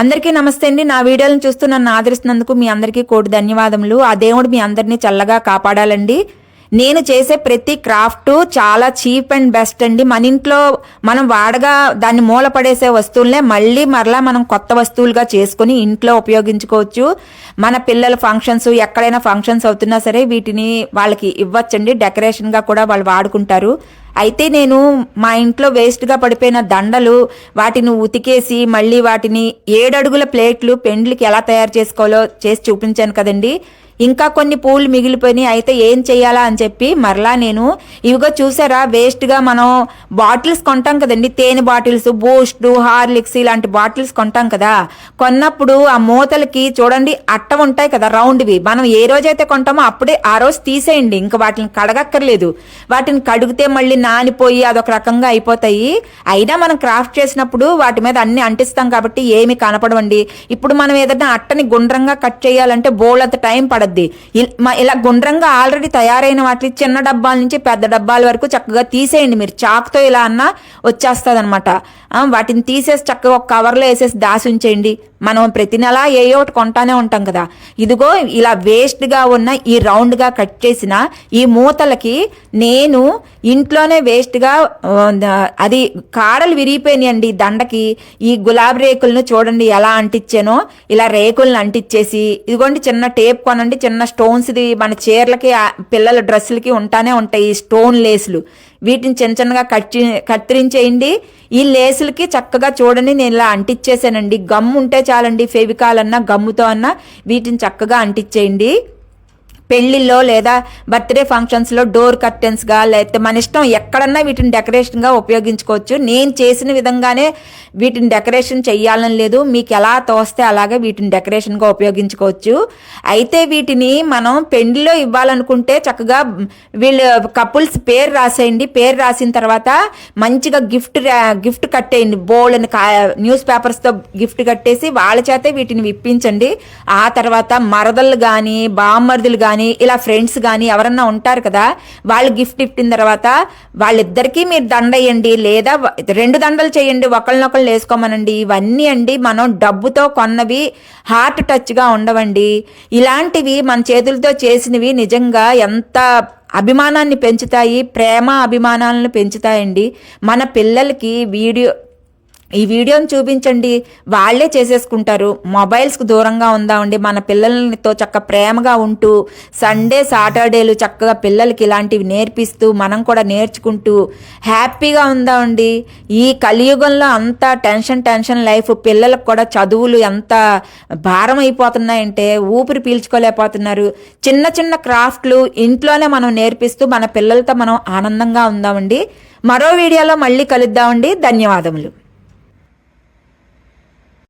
అందరికీ నమస్తే అండి. నా వీడియోలను చూస్తూ నన్ను ఆదరిస్తున్నందుకు మీ అందరికీ కోటి ధన్యవాదములు. ఆ దేవుడు మీ అందరినీ చల్లగా కాపాడాలండి. నేను చేసే ప్రతి క్రాఫ్ట్ చాలా చీప్ అండ్ బెస్ట్ అండి. మన ఇంట్లో మనం వాడగా దాన్ని మూల పడేసే వస్తువులనే మళ్ళీ మరలా మనం కొత్త వస్తువులుగా చేసుకుని ఇంట్లో ఉపయోగించుకోవచ్చు. మన పిల్లల ఫంక్షన్స్ ఎక్కడైనా ఫంక్షన్స్ అవుతున్నా సరే వీటిని వాళ్ళకి ఇవ్వచ్చండి. డెకరేషన్గా కూడా వాళ్ళు వాడుకుంటారు. అయితే నేను మా ఇంట్లో వేస్ట్గా పడిపోయిన దండలు వాటిని ఉతికేసి మళ్ళీ వాటిని ఏడడుగుల ప్లేట్లు పెండ్లికి ఎలా తయారు చేసుకోవాలో చేసి చూపించాను కదండి. ఇంకా కొన్ని పూలు మిగిలిపోయినాయి. అయితే ఏం చేయాలా అని చెప్పి మరలా నేను ఇవిగో చూసారా వేస్ట్గా మనం బాటిల్స్ కొంటాం కదండి. తేనె బాటిల్స్ బూస్ట్ హార్లిక్స్ ఇలాంటి బాటిల్స్ కొంటాం కదా. కొన్నప్పుడు ఆ మూతలకి చూడండి అట్ట ఉంటాయి కదా రౌండ్వి. మనం ఏ రోజైతే కొంటామో అప్పుడే ఆ రోజు తీసేయండి. ఇంకా వాటిని కడగక్కర్లేదు. వాటిని కడిగితే మళ్ళీ నానిపోయి అదొక రకంగా అయిపోతాయి. అయినా మనం క్రాఫ్ట్ చేసినప్పుడు వాటి మీద అన్ని అంటిస్తాం కాబట్టి ఏమి కనపడవండి. ఇప్పుడు మనం ఏదైనా అట్టని గుండ్రంగా కట్ చేయాలంటే బోల్డ్ టైం పడద్ది. ఇల్- ఇలా గుండ్రంగా ఆల్రెడీ తయారైన వాటి చిన్న డబ్బాల నుంచి పెద్ద డబ్బాల వరకు చక్కగా తీసేయండి. మీరు చాక్తో ఇలా అన్నా వచ్చేస్తుంది అనమాట వాటిని తీసేసి చక్కగా ఒక కవర్లో వేసేసి దాసి ఉంచేయండి మనం ప్రతి నెల ఏ ఒకటి కొంటానే ఉంటాం కదా. ఇదిగో ఇలా వేస్ట్గా ఉన్న ఈ రౌండ్గా కట్ చేసిన ఈ మూతలకి నేను ఇంట్లోనే వేస్ట్గా అది కాడలు విరిగిపోయినాయండి దండకి. ఈ గులాబీ రేకులను చూడండి ఎలా అంటించానో ఇలా రేకులను అంటించేసి ఇదిగోండి చిన్న టేప్ కొనండి చిన్న స్టోన్స్ది మన చీరలకి పిల్లల డ్రెస్సులకి ఉంటానే ఉంటాయి ఈ స్టోన్ లేసులు వీటిని చిన్న చిన్నగా కట్ కత్తిరించేయండి. ఈ లేసులకి చక్కగా చూడండి నేను ఇలా అంటించేసానండి గమ్ ఉంటే చాలండి ఫెవికాల్ అన్నా గమ్ముతో అన్నా వీటిని చక్కగా అంటించేయండి పెళ్ళిల్లో లేదా బర్త్డే ఫంక్షన్స్లో డోర్ కర్టెన్స్గా లేకపోతే మన ఇష్టం ఎక్కడన్నా వీటిని డెకరేషన్గా ఉపయోగించుకోవచ్చు. నేను చేసిన విధంగానే వీటిని డెకరేషన్ చేయాలని లేదు. మీకు ఎలా తోస్తే అలాగే వీటిని డెకరేషన్గా ఉపయోగించుకోవచ్చు. అయితే వీటిని మనం పెళ్ళిలో ఇవ్వాలనుకుంటే చక్కగా వీళ్ళు కపుల్స్ పేరు రాసేయండి. పేరు రాసిన తర్వాత మంచిగా గిఫ్ట్ గిఫ్ట్ కట్టేయండి. బోల్డ్ అని న్యూస్ పేపర్స్తో గిఫ్ట్ కట్టేసి వాళ్ళ చేతే వీటిని విప్పించండి. ఆ తర్వాత మరదలు కానీ బామ్మర్దులు కానీ కానీ ఇలా ఫ్రెండ్స్ కానీ ఎవరన్నా ఉంటారు కదా వాళ్ళు గిఫ్ట్ ఇప్పిన తర్వాత వాళ్ళిద్దరికీ మీరు దండ వేయండి లేదా రెండు దండలు చేయండి ఒకళ్ళనొకళ్ళు వేసుకోమనండి. ఇవన్నీ అండి మనం డబ్బుతో కొన్నవి హార్ట్ టచ్గా ఉండవండి. ఇలాంటివి మన చేతులతో చేసినవి నిజంగా ఎంత అభిమానాన్ని పెంచుతాయి ప్రేమ అభిమానాలను పెంచుతాయండి. మన పిల్లలకి వీడియో ఈ వీడియోని చూపించండి. వాళ్ళే చేసేసుకుంటారు. మొబైల్స్కి దూరంగా ఉందామండి మన పిల్లలతో చక్క ప్రేమగా ఉంటూ సండే సాటర్డేలు చక్కగా పిల్లలకి ఇలాంటివి నేర్పిస్తూ మనం కూడా నేర్చుకుంటూ హ్యాపీగా ఉందామండి ఈ కలియుగంలో అంత టెన్షన్ టెన్షన్ లైఫ్ పిల్లలకు కూడా చదువులు ఎంత భారం అయిపోతున్నాయంటే ఊపిరి పీల్చుకోలేకపోతున్నారు. చిన్న చిన్న క్రాఫ్ట్లు ఇంట్లోనే మనం నేర్పిస్తూ మన పిల్లలతో మనం ఆనందంగా ఉందామండి మరో వీడియోలో మళ్ళీ కలుద్దామండి ధన్యవాదములు.